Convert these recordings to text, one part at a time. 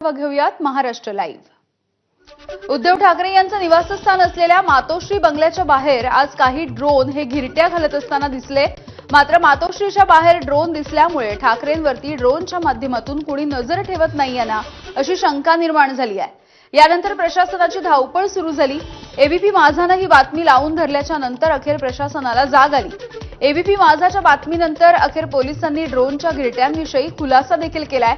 व घेऊयात महाराष्ट्र लाईव्ह उद्धव ठाकरे यांचं निवासस्थान असलेल्या मातोश्री बंगल्याच्या बाहेर आज काही ड्रोन हे घिरट्या घालत असताना दिसले. मात्र मातोश्रीच्या बाहेर ड्रोन दिसल्यामुळे ठाकरेंवरती ड्रोनच्या माध्यमातून कुणी नजर ठेवत नाहीये ना अशी शंका निर्माण झाली आहे. यानंतर प्रशासनाची धावपळ सुरू झाली. एबीपी माझानं ही बातमी लावून धरल्याच्या नंतर अखेर प्रशासनाला जाग आली. एबीपी माझाच्या बातमीनंतर अखेर पोलिसांनी ड्रोनच्या घिरट्यांविषयी खुलासा देखील केलाय.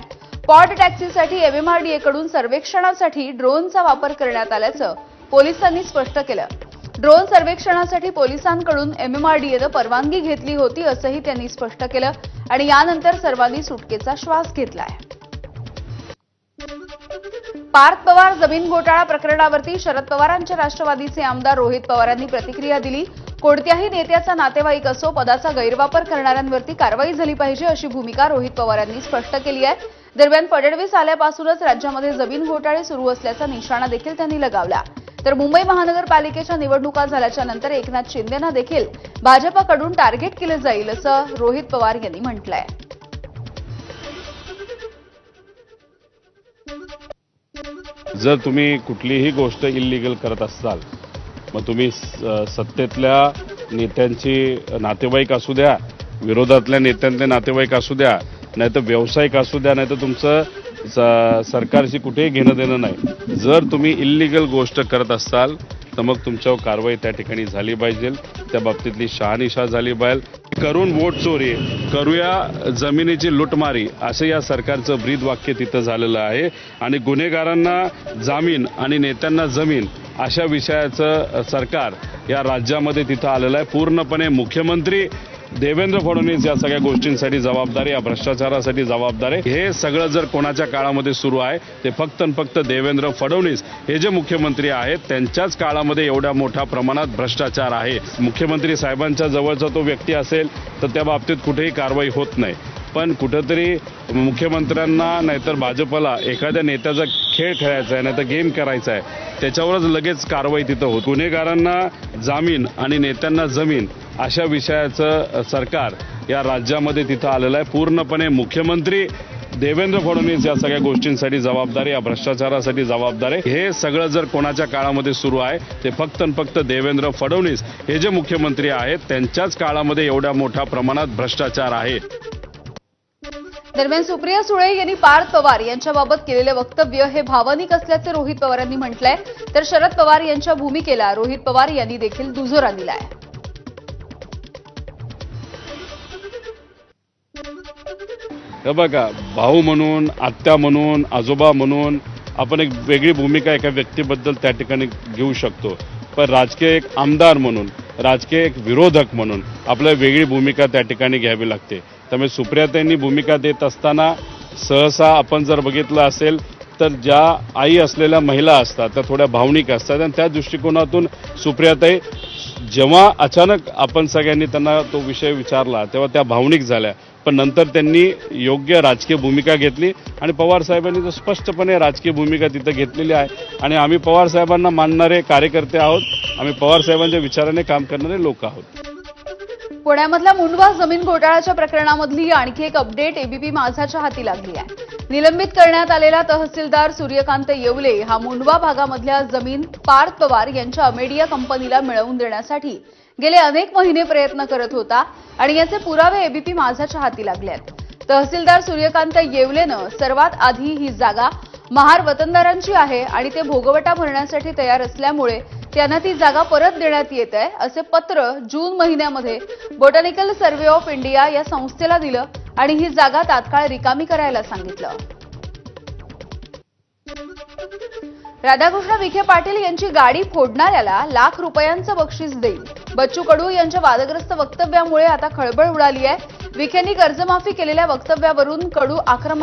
पॉड टॅक्सीसाठी एमएमआरडीए कडून सर्वेक्षणासाठी ड्रोनचा वापर करण्यात आल्याचं पोलिसांनी स्पष्ट केलं. ड्रोन सर्वेक्षणासाठी पोलिसांकडून एमएमआरडीएनं परवानगी घेतली होती असंही त्यांनी स्पष्ट केलं आणि यानंतर सर्वांनी सुटकेचा श्वास घेतलाय. पार्थ पवार जमीन घोटाळा प्रकरणावरती शरद पवारांच्या राष्ट्रवादीचे आमदार रोहित पवारांनी प्रतिक्रिया दिली. कोणत्याही नेत्याचा नातेवाईक असो पदाचा गैरवापर करणाऱ्यांवरती कारवाई झाली पाहिजे अशी भूमिका रोहित पवारांनी स्पष्ट केली आहे. दरम्यान फडणवीस आल्यापासूनच राज्यामध्ये जमीन घोटाळे सुरू असल्याचा निशाणा देखील त्यांनी लगावला. तर मुंबई महानगरपालिकेच्या निवडणुका झाल्याच्यानंतर एकनाथ शिंदेना देखील भाजपाकडून टार्गेट केलं जाईल असं रोहित पवार यांनी म्हटलंय. जर तुम्ही कुठलीही गोष्ट इलिगल करत असाल मग तुम्ही सत्तेतल्या नेत्यांची नातेवाईक असू द्या विरोधातल्या नेत्यांचे नातेवाईक असू द्या नाही तर व्यावसायिक असू द्या नाही तर तुमचं स- सरकारशी कुठेही घेणं देणं नाही. जर तुम्ही इल्लिगल गोष्ट करत असाल तर मग तुमच्यावर कारवाई त्या ठिकाणी झाली पाहिजे. त्या बाबतीतली शहानिशा झाली पाहिजे. करून वोट चोरी करूया जमिनीची लुटमारी असं या सरकारचं ब्रीद वाक्य तिथं झालेलं आहे. आणि गुन्हेगारांना जामीन आणि नेत्यांना जमीन अशा विषयाचं सरकार या राज्यामध्ये तिथं आलेलं आहे. पूर्णपणे मुख्यमंत्री देवेंद्र फडणवीस या सगळ्या गोष्टींसाठी जबाबदार या भ्रष्टाचारासाठी जबाबदार आहे. हे सगळं जर कोणाच्या काळामध्ये सुरू आहे ते फक्त आणि फक्त देवेंद्र फडणवीस हे जे मुख्यमंत्री आहेत त्यांच्याच काळामध्ये एवढ्या मोठ्या प्रमाणात भ्रष्टाचार आहे. मुख्यमंत्री साहेबांच्या जवळचा तो व्यक्ती असेल तर त्या बाबतीत कुठेही कारवाई होत नाही. पण कुठंतरी मुख्यमंत्र्यांना नाहीतर भाजपला एखाद्या नेत्याचा खेळ खेळायचा आहे नाहीतर गेम करायचा आहे त्याच्यावरच लगेच कारवाई तिथं होत. गुन्हेगारांना जामीन आणि नेत्यांना जमीन अशा विषयाचं सरकार या राज्यामध्ये तिथं आलेलं आहे. पूर्णपणे मुख्यमंत्री देवेंद्र फडणवीस या सगळ्या गोष्टींसाठी जबाबदार या भ्रष्टाचारासाठी जबाबदार आहे. हे सगळं जर कोणाच्या काळामध्ये सुरू आहे ते फक्त आणि फक्त देवेंद्र फडणवीस हे जे मुख्यमंत्री आहेत त्यांच्याच काळामध्ये एवढ्या मोठ्या प्रमाणात भ्रष्टाचार आहे. दरम्यान सुप्रिया सुळे यांनी पार्थ पवार यांच्याबाबत केलेलं वक्तव्य हे भावनिक असल्याचे रोहित पवारांनी म्हटलंय. तर शरद पवार यांच्या भूमिकेला रोहित पवार यांनी देखील दुजोरा दिलाय. हे बघा भाऊ म्हणून आत्या म्हणून आजोबा म्हणून आपण एक वेगळी भूमिका एका व्यक्तीबद्दल त्या ठिकाणी घेऊ शकतो. पण राजकीय एक आमदार म्हणून राजकीय एक विरोधक म्हणून आपल्याला वेगळी भूमिका त्या ठिकाणी घ्यावी लागते. त्यामुळे सुप्रियाताईंनी भूमिका देत असताना सहसा आपण जर बघितलं असेल तर ज्या आई असलेल्या महिला असतात त्या थोड्या भावनिक असतात आणि त्या दृष्टिकोनातून सुप्रियाताई जेव्हा अचानक आपण सगळ्यांनी त्यांना तो विषय विचारला तेव्हा त्या भावनिक झाल्या. पण नंतर त्यांनी योग्य राजकीय भूमिका घेतली आणि पवार साहेबांनी तर स्पष्टपणे राजकीय भूमिका तिथं घेतलेली आहे. आणि आम्ही पवार साहेबांना मानणारे कार्यकर्ते आहोत. आम्ही पवार साहेबांच्या विचाराने काम करणारे लोक आहोत. पुण्यामधल्या मुंडवा जमीन घोटाळ्याच्या प्रकरणामधली आणखी एक अपडेट एबीपी माझाच्या हाती लागली आहे. निलंबित करण्यात आलेला तहसीलदार सूर्यकांत येवले हा मुंडवा भागामधल्या जमीन पार्थ पवार यांच्या अमेडिया कंपनीला मिळवून देण्यासाठी गेले अनेक महिने प्रयत्न करत होता आणि याचे पुरावे एबीपी माझाच्या हाती लागल्यात आहेत. तहसीलदार सूर्यकांत येवलेनं सर्वात आधी ही जागा महार वतनदारांची आहे आणि ते भोगवटा भरण्यासाठी तयार असल्यामुळे त्यांना ती जागा परत देण्यात येत आहे असे पत्र जून महिन्यामध्ये बोटॅनिकल सर्व्हे ऑफ इंडिया या संस्थेला दिलं आणि ही जागा तात्काळ रिकामी करायला सांगितलं. राधाकृष्ण विखे पाटील यांची गाडी फोडणाऱ्याला लाख रुपयांचं बक्षीस देईल. बच्चू कडू यांच्या वादग्रस्त वक्तव्यामुळे आता खळबळ उडाली आहे. विखेंनी कर्जमाफी केलेल्या वक्तव्यावरून कडू आक्रमक